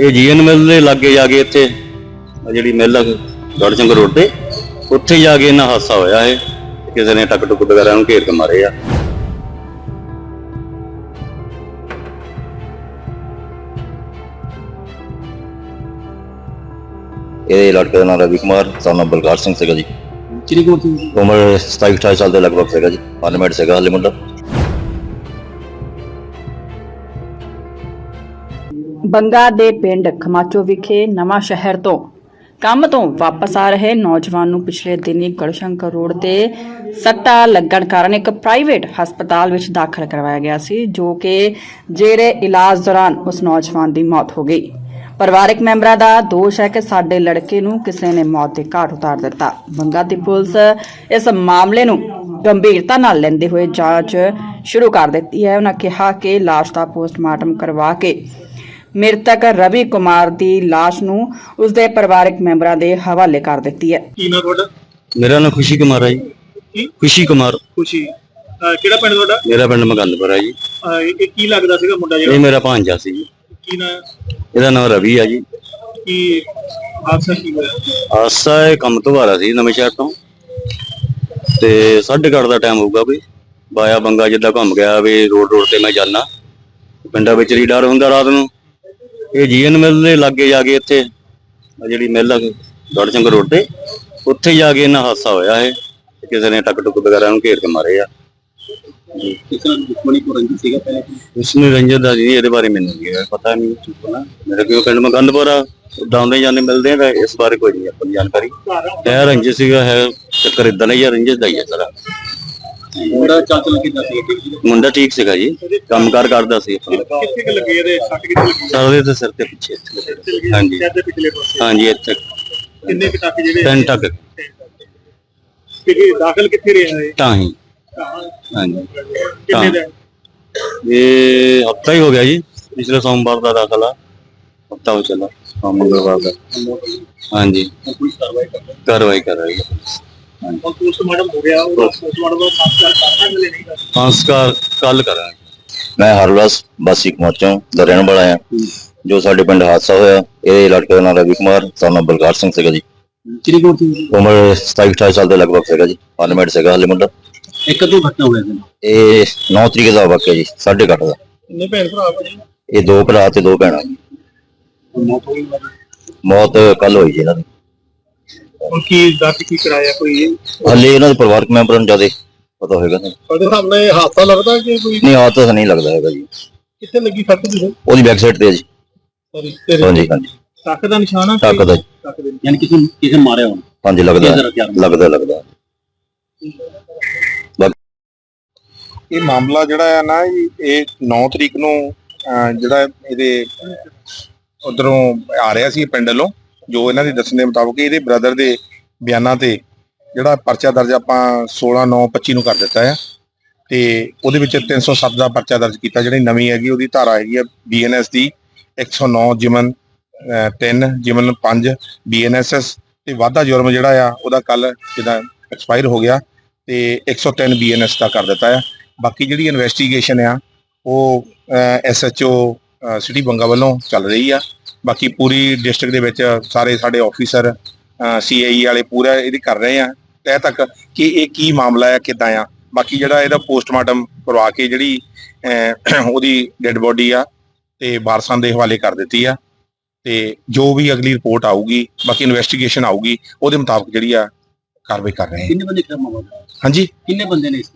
ਇਹ ਜੀਐਨ ਮਿਲ ਦੇ ਲਾਗੇ ਜਾ ਕੇ ਇੱਥੇ ਆਹ ਜਿਹੜੀ ਮਿਲ ਆ ਗੜਚੰਗ ਰੋਡ ਤੇ ਉੱਥੇ ਜਾ ਕੇ ਇਹਨਾਂ ਹਾਦਸਾ ਹੋਇਆ ਹੈ ਕਿਸੇ ਨੇ ਟੱਕ ਟੁੱਕ ਵਗੈਰਾ ਨੂੰ ਘੇਰ ਕੇ ਮਾਰੇ ਆ। ਇਹ ਲੜਕੇ ਦਾ ਨਾਮ ਰਵੀ ਕੁਮਾਰ of ਬਲਕਾਰ ਸਿੰਘ ਸੀਗਾ ਜੀ। ਕਿਹੜੀ ਕੋਲ ਸੀ? ਉਮਰ 27 28 ਸਾਲ ਦੇ ਲਗਭਗ ਸੀਗਾ ਜੀ ਅਨਮੈਡ ਸੀਗਾ ਹਲੇ ਮੁੰਡਾ। ਬੰਗਾ ਦੇ ਪਿੰਡ ਖਮਾਚੋ ਵਿਖੇ ਨਵਾਂ ਸ਼ਹਿਰ ਤੋਂ ਕੰਮ ਤੋਂ ਵਾਪਸ ਆ ਰਹੇ ਨੌਜਵਾਨ ਨੂੰ ਪਿਛਲੇ ਦਿਨੀ ਗੜਸ਼ੰਕਰ ਰੋਡ ਤੇ ਸੱਟਾ ਲੱਗਣ ਕਾਰਨ ਇੱਕ ਪ੍ਰਾਈਵੇਟ ਹਸਪਤਾਲ ਵਿੱਚ ਦਾਖਲ ਕਰਵਾਇਆ ਗਿਆ ਸੀ, ਜੋ ਕਿ ਜੇਰੇ ਇਲਾਜ ਦੌਰਾਨ ਉਸ ਨੌਜਵਾਨ ਦੀ ਮੌਤ ਹੋ ਗਈ। ਪਰਿਵਾਰਕ ਮੈਂਬਰਾਂ ਦਾ ਦੋਸ਼ ਹੈ ਕਿ ਸਾਡੇ ਲੜਕੇ ਨੂੰ ਕਿਸੇ ਨੇ ਮੌਤ ਦੇ ਘਾਟ ਉਤਾਰ ਦਿੱਤਾ। ਬੰਗਾ ਦੀ ਪੁਲਿਸ ਇਸ ਮਾਮਲੇ ਨੂੰ ਗੰਭੀਰਤਾ ਨਾਲ ਲੈਂਦੇ ਹੋਏ ਜਾਂਚ ਸ਼ੁਰੂ ਕਰ ਦਿੱਤੀ ਹੈ। ਉਹਨਾਂ ਕਿਹਾ ਕਿ ਲਾਸ਼ ਦਾ ਪੋਸਟਮਾਰਟਮ ਕਰਵਾ ਕੇ ਮ੍ਰਿਤਕ ਰਵੀ ਕੁਮਾਰ ਦੀ ਲਾਸ਼ ਨੂੰ ਉਸਦੇ ਪਰਿਵਾਰਕ ਮੈਂਬਰਾਂ ਦੇ ਹਵਾਲੇ ਕਰ ਦਿੱਤੀ ਹੈ। ਕੀ ਨਾ ਤੁਹਾਡਾ? ਮੇਰਾ ਨਾਮ ਖੁਸ਼ੀ ਕੁਮਾਰ ਹੈ ਜੀ। ਖੁਸ਼ੀ ਕੁਮਾਰ। ਖੁਸ਼ੀ। ਅਹ ਕਿਹੜਾ ਪਿੰਡ ਤੁਹਾਡਾ? ਮੇਰਾ ਪਿੰਡ ਮਗੰਦਪੁਰ ਹੈ ਜੀ। ਅਹ ਇਹ ਕੀ ਲੱਗਦਾ ਸੀਗਾ ਮੁੰਡਾ ਇਹ ਜਿਹੜਾ ਮੇਰਾ ਭਾਂਜਾ ਸੀ ਜੀ। ਕੀ ਨਾ? ਇਹਦਾ ਨਾਮ ਰਵੀ ਆ ਜੀ। ਕੀ ਹਾਦਸਾ ਕੀ ਹੋਇਆ? ਆਸਾ ਇਹ ਕੰਮ ਤੋਂ ਆ ਰਿਹਾ ਸੀ ਨਵੇਂ ਸ਼ਹਿਰ ਤੋਂ। ਤੇ ਸਾਢੇ ਕੁ ਅੱਠ ਦਾ ਟਾਈਮ ਹੋਊਗਾ ਕੋਈ ਬਾਇਆ ਬੰਗਾ ਜਿੱਦਾਂ ਘੁੰਮ ਗਿਆ ਵੀ ਰੋਡ ਰੋਡ ਤੇ ਮੈਂ ਜਾਣਾ ਪਿੰਡਾਂ ਵਿੱਚ ਹੀ ਡਰ ਹੁੰਦਾ ਰਾਤ ਨੂੰ। ਇਹ ਜੀਐਨ ਮਿਲ ਦੇ ਲਾਗੇ ਜਾ ਕੇ ਇੱਥੇ ਆਹ ਜਿਹੜੀ ਮਿਲ ਆ ਗੜਚੰਗ ਰੋਡ ਤੇ ਉੱਥੇ ਜਾ ਕੇ ਇਹਨਾਂ ਹਾਦਸਾ ਹੋਇਆ ਹੈ ਕਿਸੇ ਨੇ ਟੱਕ ਟੁੱਕ ਵਗੈਰਾ ਨੂੰ ਘੇਰ ਕੇ ਮਾਰੇ ਆ। ਕਿਸ ਤਰ੍ਹਾਂ ਦੁਸ਼ਮਣੀ ਕੋ ਰੰਗੀ ਸੀਗਾ ਪਹਿਲੇ ਉਸ ਨੂੰ ਰੰਜਨ ਦਾ ਜੀ ਇਹਦੇ ਬਾਰੇ ਮੈਨੂੰ ਨਹੀਂ ਹੈ ਪਤਾ ਨਹੀਂ। ਨਾ ਮੇਰੇ ਕੋਲ ਪਿੰਡ ਮਕੰਦਪੁਰ ਆ ਉਦਾਂ ਆਉਂਦੇ ਜਾਂਦੇ ਮਿਲਦੇ ਆ ਤਾਂ ਇਸ ਬਾਰੇ ਕੋਈ ਨਹੀਂ ਆਪਾਂ ਨੂੰ ਜਾਣਕਾਰੀ। ਹੈ ਰੰਜਨ ਸੀਗਾ ਹੈ ਚੱਕਰ ਇਦਾਂ ਨਹੀਂ ਯਾਰ ਰੰਜਨ ਦਾ ਹੀ ਹੈ ਸਾਰਾ। ਮੁੰਡਾ ਚਾਚਲ ਕਿੱਦਾਂ ਸੀ? ਠੀਕ ਮੁੰਡਾ ਠੀਕ ਸੀਗਾ ਜੀ। ਕੰਮਕਾਰ ਕਰਦਾ ਸੀ ਆਪਣਾ। ਕਿੱਥੇ ਕਿ ਲੱਗੇ ਇਹਦੇ? ਸੱਟ ਕਿੱਥੇ ਲੱਗੀ? ਸਰਦੇ ਤੇ ਸਿਰ ਤੇ ਪਿੱਛੇ। ਇੱਥੇ। ਹਾਂਜੀ। ਸਿਰ ਦੇ ਪਿਛਲੇ ਪਾਸੇ। ਹਾਂਜੀ ਇੱਥੇ। ਕਿੰਨੇ ਕੁ ਟੱਕ ਜਿਹੜੇ ਤਿੰਨ ਟੱਕ ਕਿ ਦਾਖਲ ਕਿੱਥੇ ਰਿਹਾ ਇਹ? ਤਾਂ ਹੀ। ਕਹਾਂ? ਹਾਂਜੀ। ਕਿੰਨੇ ਦਿਨ ਇਹ ਹਫਤਾ ਹੀ ਹੋ ਗਿਆ ਜੀ। ਪਿਛਲੇ ਸੋਮਵਾਰ ਦਾ ਦਾਖਲਾ। ਹਫਤਾ ਹੋ ਚੱਲਾ ਸੋਮ ਮੰਗਲਵਾਰ ਦਾ। ਹਾਂਜੀ। ਹੁਣ ਪੁਲਿਸ ਕਾਰਵਾਈ ਕਰਦਾ ਕਾਰਵਾਈ ਕਰ ਰਹੀ ਹੈ। ਪੁਲਿਸ। ਹਾਂਜੀ ਹੁਣ ਪੋਸਟਮਾਰਟਮ ਹੋ ਗਿਆ ਉਹਦਾ ਪੋਸਟਮਾਰਟਮ ਦਾ ਸੰਸਕਾਰ ਕਰਨਾ ਮਿਲੇ ਨਹੀਂ ਕਰਨਾ ਸੰਸਕਾਰ ਕੱਲ ਕਰਾਂਗੇ ਮੈਂ ਹਰਵਸ ਬਾਸੀ ਕੁਮਾਚੋਂ ਦਾ ਰਹਿਣ ਵਾਲਾ ਹਾਂ। ਜੋ ਸਾਡੇ ਪਿੰਡ ਹਾਦਸਾ ਹੋਇਆ ਇਹ ਲੜਕੇ ਦਾ ਨਾਮ ਰਵੀ ਕੁਮਾਰ of ਬਲਕਾਰ ਸਿੰਘ ਸੀਗਾ ਜੀ। ਕਿਹੜੀ ਉਮਰ 27 28 ਸਾਲ ਦੇ ਲਗਭਗ ਸੀਗਾ ਜੀ ਅਨਮੈਡ ਸੀਗਾ ਹਲੇ ਮੁੰਡਾ। ਇੱਕ ਤੋਂ ਘਟਨਾ ਹੋਇਆ ਸੀ। ਇਹ 9 ਤਰੀਕ ਦਾ ਵਾਕਿਆ ਜੀ ਸਾਢੇ ਕੁ ਅੱਠ ਦਾ। ਕਿੰਨੇ ਭੈਣ ਭਰਾ ਭਾਜੀ? ਇਹ ਦੋ ਭਰਾ ਤੇ ਦੋ ਭੈਣਾਂ। ਜੀ ਮੌਤ ਹੋ ਗਈ ਬਾਜੀ ਮੌਤ ਕੱਲ ਹੋਈ ਜੀ ਇਹਨਾਂ ਦੀ। ਹੁਣ ਕੀ ਦਰਜ ਕੀ ਕਰਾਇਆ ਕੋਈ? ਹਲੇ ਇਹਨਾਂ ਦੇ ਪਰਿਵਾਰਕ ਮੈਂਬਰਾਂ ਨੂੰ ਜ਼ਿਆਦਾ ਪਤਾ ਹੋਏਗਾ ਨਹੀਂ ਤੁਹਾਡੇ ਸਾਹਮਣੇ ਹਾਦਸਾ ਲੱਗਦਾ ਕਿ ਕੋਈ? ਨਹੀਂ ਆਹ ਤਾਂ ਨਹੀਂ ਲੱਗਦਾ ਹੈਗਾ ਜੀ। ਕਿੱਥੇ ਲੱਗੀ ਸੱਟ ਦੀ ਉਹਦੀ ਬੈਕ ਸਾਈਡ ਤੇ ਹੈ ਜੀ। ਸੌਰੀ ਹਾਂਜੀ ਹਾਂਜੀ। ਟੱਕ ਦਾ ਨਿਸ਼ਾਨ ਆ ਟੱਕ ਦਾ ਜੀ। ਟੱਕ ਦੇ ਯਾਨੀ ਕਿਸੇ ਕਿਸੇ ਮਾਰਿਆ ਹੁਣ? ਹਾਂਜੀ ਲੱਗਦਾ। ਹੈ। ਲੱਗਦਾ ਲੱਗਦਾ। ਇਹ ਮਾਮਲਾ ਜਿਹੜਾ ਆ ਨਾ ਜੀ, ਇਹ 9 ਤਰੀਕ ਨੂੰ ਅਹ, ਜਿਹੜਾ ਇਹਦੇ ਉਧਰੋਂ ਆ ਰਿਹਾ ਸੀ ਪਿੰਡ ਵੱਲੋਂ। ਜੋ ਇਹਨਾਂ ਦੇ ਦੱਸਣ ਦੇ ਮੁਤਾਬਕ ਇਹਦੇ ਬ੍ਰਦਰ ਦੇ ਬਿਆਨਾਂ ਤੇ ਜਿਹੜਾ ਪਰਚਾ ਦਰਜ ਆਪਾਂ 16 9 25 ਨੂੰ ਕਰ ਦਿੱਤਾ ਹੈ ਤੇ ਉਹਦੇ ਵਿੱਚ 307 ਦਾ ਪਰਚਾ ਦਰਜ ਕੀਤਾ, ਜਿਹੜੀ ਨਵੀਂ ਹੈਗੀ ਉਹਦੀ ਧਾਰਾ ਹੈਗੀ ਆ ਬੀਐਨਐਸ ਦੀ 109 ਜਿਮਨ 3 ਜਿਮਨ 5 ਬੀਐਨਐਸਐਸ ਤੇ ਵਾਧਾ ਜੁਰਮ ਜਿਹੜਾ ਆ ਉਹਦਾ ਕੱਲ ਜਿਹਦਾ ਐਕਸਪਾਇਰ ਹੋ ਗਿਆ ਤੇ 103 ਬੀਐਨਐਸ ਦਾ ਕਰ ਦਿੱਤਾ ਆ। ਬਾਕੀ ਜਿਹੜੀ ਇਨਵੈਸਟੀਗੇਸ਼ਨ ਆ, ਉਹ ਐਸਐਚਓ ਸਿਟੀ ਬੰਗਾ ਵੱਲੋਂ ਚੱਲ ਰਹੀ ਆ। ਬਾਕੀ ਪੂਰੀ ਡਿਸਟ੍ਰਿਕਟ ਦੇ ਵਿੱਚ ਸਾਰੇ ਸਾਡੇ ਆਫੀਸਰ ਸੀਆਈ ਵਾਲੇ ਪੂਰਾ ਇਹਦੀ ਕਰ ਰਹੇ ਆ। ਤੈ ਤੱਕ ਕਿ ਇਹ ਕੀ ਮਾਮਲਾ ਆ ਕਿਦਾਂ ਆ। ਬਾਕੀ ਜਿਹੜਾ ਇਹਦਾ ਪੋਸਟਮਾਰਟਮ ਕਰਵਾ ਕੇ ਜਿਹੜੀ ਉਹਦੀ ਡੈੱਡ ਬੋਡੀ ਆ ਤੇ ਵਾਰਸਾਂ ਦੇ ਹਵਾਲੇ ਕਰ ਦਿੱਤੀ ਆ। ਤੇ ਜੋ ਵੀ ਅਗਲੀ ਰਿਪੋਰਟ ਆਊਗੀ ਬਾਕੀ ਇਨਵੈਸਟੀਗੇਸ਼ਨ ਆਊਗੀ ਉਹਦੇ ਮੁਤਾਬਕ ਜਿਹੜੀ ਆ ਕਾਰਵਾਈ ਕਰ ਰਹੇ ਆ। ਕਿੰਨੇ ਬੰਦੇ ਖਿਲਾਫ ਮਾਮਲਾ ਹਾਂਜੀ। ਕਿੰਨੇ ਬੰਦੇ ਨੇ ਇਸ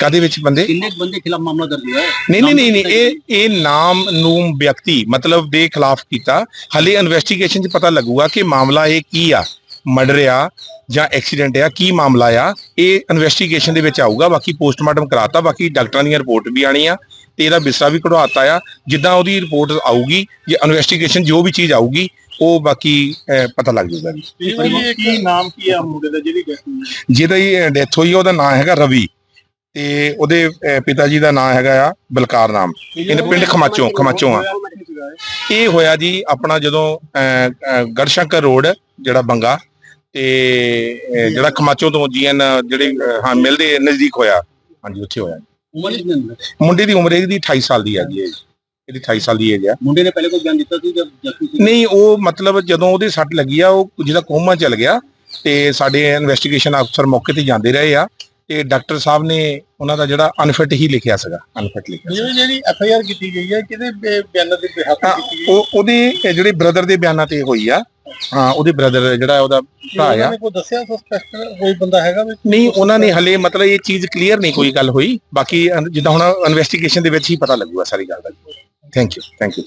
ਕਾਦੇ ਵਿੱਚ ਬੰਦੇ? ਕਿੰਨੇ ਬੰਦੇ ਖਿਲਾਫ ਮਾਮਲਾ ਦਰਜ ਹੋਇਆ? ਨਹੀਂ ਨਹੀਂ ਨਹੀਂ ਨਹੀਂ, ਇਹ ਇਹ ਨਾਮ ਨੂੰ ਵਿਅਕਤੀ ਮਤਲਬ ਦੇ ਖਿਲਾਫ ਕੀਤਾ। ਹਲੇ ਇਨਵੈਸਟੀਗੇਸ਼ਨ 'ਚ ਪਤਾ ਲੱਗੂਗਾ ਕਿ ਮਾਮਲਾ ਇਹ ਕੀ ਆ? ਮਰਡਰ ਆ ਜਾਂ ਐਕਸੀਡੈਂਟ ਆ? ਕੀ ਮਾਮਲਾ ਆ? ਇਹ ਇਨਵੈਸਟੀਗੇਸ਼ਨ ਦੇ ਵਿੱਚ ਆਊਗਾ ਬਾਕੀ ਪੋਸਟਮਾਰਟਮ ਕਰਾਤਾ ਬਾਕੀ ਡਾਕਟਰਾਂ ਦੀਆਂ ਰਿਪੋਰਟ ਵੀ ਆਣੀ ਆ ਤੇ ਇਹਦਾ ਬਿਸਰਾ ਵੀ ਕਢਵਾਤਾ ਆ। ਜਿੱਦਾਂ ਉਹਦੀ ਰਿਪੋਰਟ ਆਊਗੀ ਜੇ ਇਨਵੈਸਟੀਗੇਸ਼ਨ ਜੋ ਵੀ ਚੀਜ਼ ਆਊਗੀ ਉਹ ਬਾਕੀ ਅਹ, ਪਤਾ ਲੱਗ ਜਾਊਗਾ ਜੀ। ਇਹ ਕੀ ਨਾਮ ਕੀ ਆ ਮੁੰਡੇ ਦਾ ਜਿਹੜੀ? ਜਿਹਦਾ ਹੀ ਡੈਥ ਹੋਈ ਆ, ਉਹਦਾ ਨਾਮ ਹੈਗਾ ਰਵੀ। ਤੇ ਉਹਦੇ ਅਹ, ਪਿਤਾ ਜੀ ਦਾ ਨਾਮ ਹੈਗਾ ਆ ਬਲਕਾਰ ਨਾਮ। ਇਹਨੇ ਪਿੰਡ ਖਮਾਚੋਂ ਖਮਾਚੋਂ ਆ। ਇਹ ਹੋਇਆ ਜੀ ਆਪਣਾ ਜਦੋਂ ਅਹ, ਅਹ, ਗੜਸ਼ੰਕਰ ਰੋਡ ਜਿਹੜਾ ਬੰਗਾ ਤੇ ਅਹ, ਜਿਹੜਾ ਖਮਾਚੋਂ ਤੋਂ ਜੀਐਨ ਜਿਹੜੇ ਅਹ, ਹਾਂ ਮਿਲਦੇ ਨਜ਼ਦੀਕ ਹੋਇਆ। ਹਾਂਜੀ ਉੱਥੇ ਹੋਇਆ। ਉਮਰ ਕਿੰਨੀ ਹੈ? ਮੁੰਡੇ ਦੀ ਉਮਰ ਇਹਦੀ 28 ਸਾਲ ਦੀ ਹੈਗੀ ਹੈ ਜੀ। ਇਹਦੀ 28 ਸਾਲ ਦੀ ਏਜ ਆ। ਮੁੰਡੇ ਨੇ ਪਹਿਲੇ ਕੋਈ ਬਿਆਨ ਦਿੱਤਾ ਸੀ ਜਦ ਜ਼ਖਮੀ ਸੀ? ਨਹੀਂ ਉਹ ਮਤਲਬ ਜਦੋਂ ਉਹਦੇ ਸੱਟ ਲੱਗੀ ਆ ਉਹ ਜਿਹਦਾ ਕੋਮਾ ਚਲ ਗਿਆ ਤੇ ਸਾਡੇ ਇਨਵੈਸਟੀਗੇਸ਼ਨ ਅਫਸਰ ਮੌਕੇ ਤੇ ਜਾਂਦੇ ਰਹੇ ਆ। ਤੇ ਡਾਕਟਰ ਸਾਹਿਬ ਨੇ ਉਹਨਾਂ ਦਾ ਜਿਹੜਾ ਅਨਫਿਟ ਹੀ ਲਿਖਿਆ ਸੀਗਾ ਅਨਫਿਟ ਲਿਖਿਆ ਜਿਵੇਂ ਜਿਹੜੀ ਐਫ ਆਈ ਆਰ ਕੀਤੀ ਗਈ ਹੈ ਕਿਹਦੇ ਬਿ- ਬਿਆਨਾਂ ਦੇ ਬਿਹਾਫ ਹਾਂ, ਕੀਤੀ ਗਈ ਉਹ ਉਹਦੇ ਜਿਹੜੇ ਬ੍ਰਦਰ ਦੇ ਬਿਆਨਾਂ ਤੇ ਹੋਈ ਆ। ਹਾਂ ਉਹਦੇ ਬ੍ਰਦਰ ਜਿਹੜਾ ਉਹਦਾ ਭਰਾ ਉਹਨਾਂ ਆ ਨੇ ਕੋਈ ਦੱਸਿਆ ਸਸਪੈਕਟ ਕੋਈ ਬੰਦਾ ਹੈਗਾ ਵੀ? ਨਹੀਂ ਉਹਨਾਂ ਨੇ ਹਲੇ ਮਤਲਬ ਇਹ ਚੀਜ਼ ਕਲੀਅਰ ਨਹੀਂ ਕੋਈ ਗੱਲ ਹੋਈ। ਬਾਕੀ ਅਨ- ਜਿੱਦਾਂ ਹੁਣ ਇਨਵੈਸਟੀਗੇਸ਼ਨ ਦੇ ਵਿੱਚ ਹੀ ਪਤਾ ਲੱਗੂਗਾ ਸਾਰੀ ਗੱਲ ਦਾ। Thank you thank you